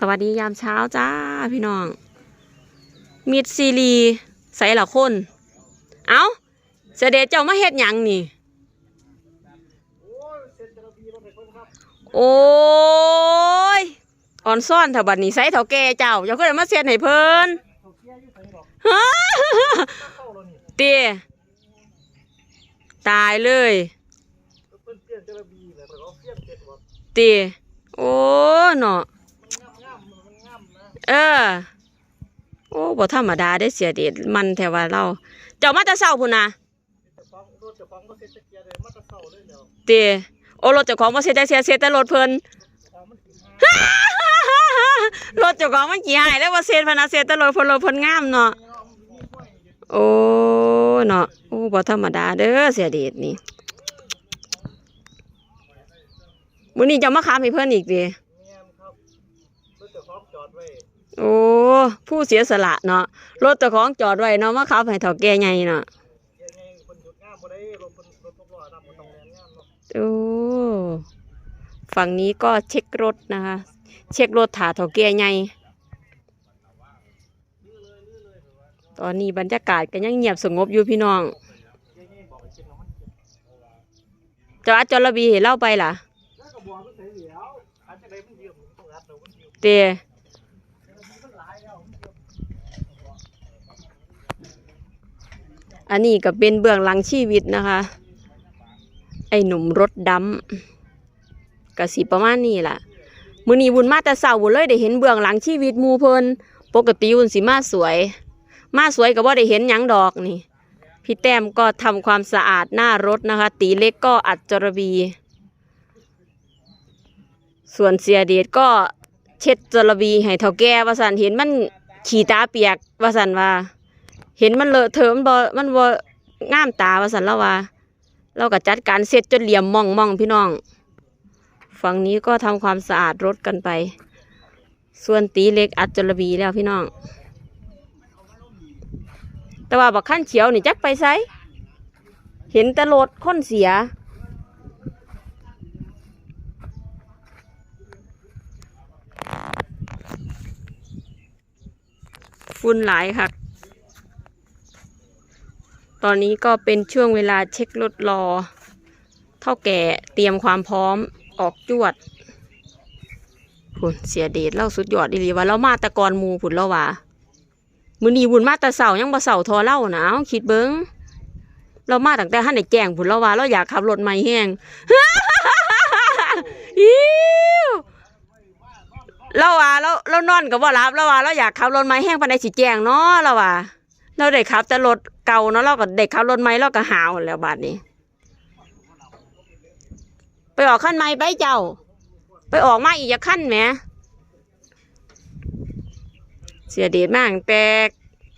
สวัสดียามเช้าจ้าพี่น้อง มิดซีรีใส่ละคน เอา้าเสด็จเจ้ามาเฮ็ดหยังนี่ โอ้ยอ่อนซ่อนเถาบัดนี้ใส่เถาแก่เจ้าอย่าก็เลยมาเสียนให้เพิ่นฮะเตี้ยตายเลยเตี้ยโอ้เนาะ เออ โอ้บ่ธรรมดาได้เสียเด็ดมันแถวว่าเรา เจ้ามาแต่เช้าพุ่นนะเตโอ้รถเจ้าของบ่เสียใจเสียเสียแต่รถเพิ่น รถเจ้าของมันกี่หายแล้วว่าเสียพนะเสียแต่รถเพิ่นรถเพิ่นงามเนาะ โอ้เนาะโอ้บ่ธรรมดาเด้อเสียเด็ดนี่มื้อนี้เจะมาค้ามให้เพิ่นอีกดิ โอ้ผู้เสียสละเนาะรถเจ้าของจอดไว้เนาะมาขับให้เฒ่าแก่ใหญ่เนาะโอ้ฝั่งนี้ก็เช็ครถนะคะ เช็ครถถาเถาแก่ใหญ่ตอนนี้บรรยากาศก็ยังเงียบสงบอยู่พี่น้องจอัจจรบีเห็นเล่าไปล่ะเต อันนี้ก็เป็นเบื้องหลังชีวิตนะคะ ไอหนุ่มรถดำกะสิประมาณนี้ล่ะมือนีบุญมาแต่เช้าบุญเลยได้เห็นเบื้องหลังชีวิตมูเพิ่นปกติบุญสิมาสวย มาสวยก็บ่ได้เห็นหยังดอกนี่ พี่แต้มก็ทำความสะอาดหน้ารถนะคะ ตีเล็กก็อัดจรบี ส่วนเสียเดชก็เช็ดจรบีให้เท่าแก่วาสันเห็นมันขี่ตาเปียกวาสันว่า เห็นมันเลอะเทอะมันบ่มันบ่งามตาว่าสันล้วว่า เราก็จัดการเสร็จจนเหลี่ยมมองมองพี่น้อง ฝั่งนี้ก็ทำความสะอาดรถกันไป ส่วนตีเล็กอัดจรบีแล้วพี่น้อง แต่ว่าบักขั้นเขียวนี่จักไปไซเห็นแต่รถคนเสียฝุ่นหลายค่ะ ตอนนี้ก็เป็นช่วงเวลาเช็ครถรอ เท่าแก่เตรียมความพร้อมออกจวดผุนเสียเดชเล่าสุดยอดดีลีว่าเรามาแตะกอนมูผุนแล้วว่ามือนีบุญมาแตะเสายังบ่เสาทอเล่านะเอาคิดเบิงเรามาตั้งแต่หันในแจงผุนแล้วว่าเราอยากขับรถใหม่แห้งอิ๊วเราว่าเราเรานอนกับว่ารับเราว่าเราอยากขับรถใหม่แห้งปานใดสิแจงเนาะเราว่าเราได้ขับแต่รถ เก่าเนาะเราก็ได้ขับรถใหม่เราก็หาวแล้วบาดนี้ ไปออกขั้นใหม่ไปเจ้า ไปออกมาอีกอย่าขั้นแหมเสียเดชมากแต่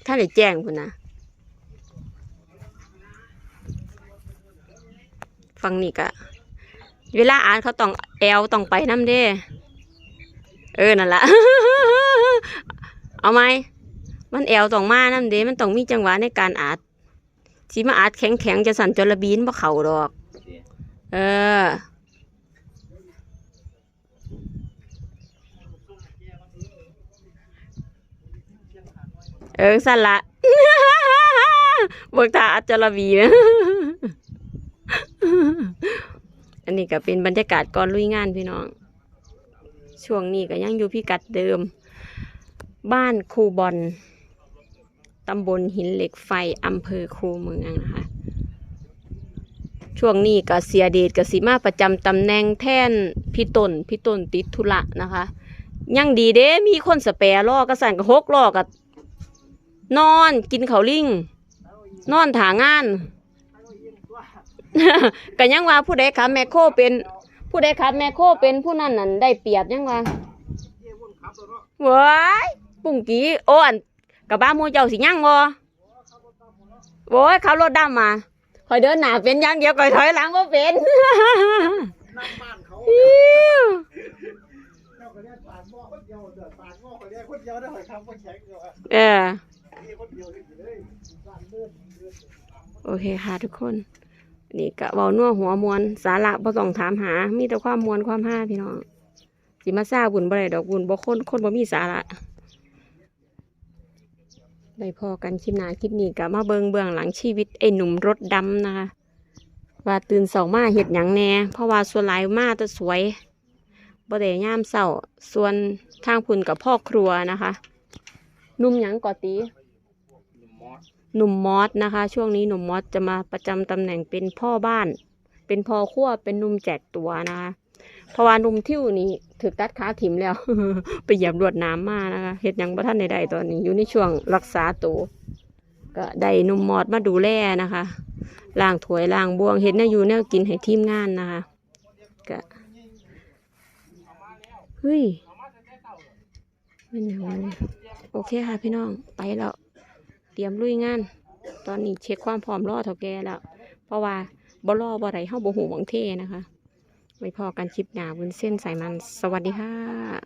ท่านได้แจ้งคุณนะฟังนี่กะ เวลาอ่านเขาต้องแอลต้องไปน้ำเด้ เออ นั่นละ เอาไหม มันแอลต้องมาน้ำเด้มันต้องมีจังหวะในการอัดสิมาอัดแข็งแข็งๆจะสั่นจระบีนบ่เข่าดอก เออ เออสั่นละเบิกตาอัจจระบีนะอันนี้ก็เป็นบรรยากาศก่อนลุยงานพี่น้อง ช่วงนี้ก็ยังอยู่พิกัดเดิม บ้านคูบอล ตำบลหินเหล็กไฟอำเภอคูเมืองนะคะ ช่วงนี้ก็เสียเดชกับสีมาประจำตำแหน่งแท่นพี่ตนพี่ตนติดธุระนะคะ ยังดีเด้มีคนสแปรล่อกระสันกระหกล่อกับนอนกินเขาลิงนอนถางานก็ยังว่าผู้ใดขับแมคโครเป็นผู้ใดขับแมคโครเป็นผู้นั้นนั่นได้เปรียบยังว่าเว้ายปุ่งกี้โอ้อัน กับบ้าหมูเจ้าสิยังบ่โว้ยขับรถดำมาคอยเดินหน้าเป็นอยังเดียวคอยถอยหลังบ่เป็นนั่งบ้านเขาอิ๊วเจ้าก็เรียกปากหม้อคนเดียวเดือดปากหม้อคนเดียวคนเดียวได้หอยคำคนแข็งเดียวอะเออมีคนเดียวเลยเลยบ้านเลื่อนเลื่อนโอเคค่ะทุกคน นี่กะเว้านัวหัวมวนสาระบ่ต้องถามหา มีแต่ความมวนความห้าพี่น้องสิมาซาบุญบ่ได้ดอกบุญบ่คนคนบ่มีสาระ ได้พอกันคลิปหน้าคลิปนี้ก็มาเบิงเบื้องหลังชีวิตไอ้หนุ่มรถดำนะคะ ว่าตื่นเสามาเฮ็ดหยังแหน่เพราะว่าส่วนหลายมาแต่สวยบ่ได้ยามเสาส่วนทางพุ่นกับพ่อครัวนะคะ นุ่มหยังก่อตีหนุ่มมอสนะคะ ช่วงนี้หนุ่มมอสจะมาประจำตำแหน่งเป็นพ่อบ้าน เป็นพ่อขั้วเป็นนุ่มแจกตัวนะคะ เพราะว่านุ่มทิวนี่ถือตัดขาถิ่มแล้ว ไปเหยียบรวดน้ำมานะคะเฮ็ดยังบ่ทันใดๆตอนนี้อยู่ในช่วงรักษาตัวก็ได้นุ่มมอสมาดูแลนะคะล้างถวยล้างบวงเฮ็ดแนวอยู่แนวกินให้ทีมงานนะคะก็เฮ้ยเป็นอย่างไรโอเคค่ะพี่น้องไปแล้วเตรียมลุยงาน ตอนนี้เช็คความพร้อมรอเท่าแกแล้ว เพราะว่าบ่รอบ่ไรเฮาบ่หูหวังเทนะคะ ไว้พอกันคลิปหนาวุ้นเส้นใส่มัน สวัสดีค่ะ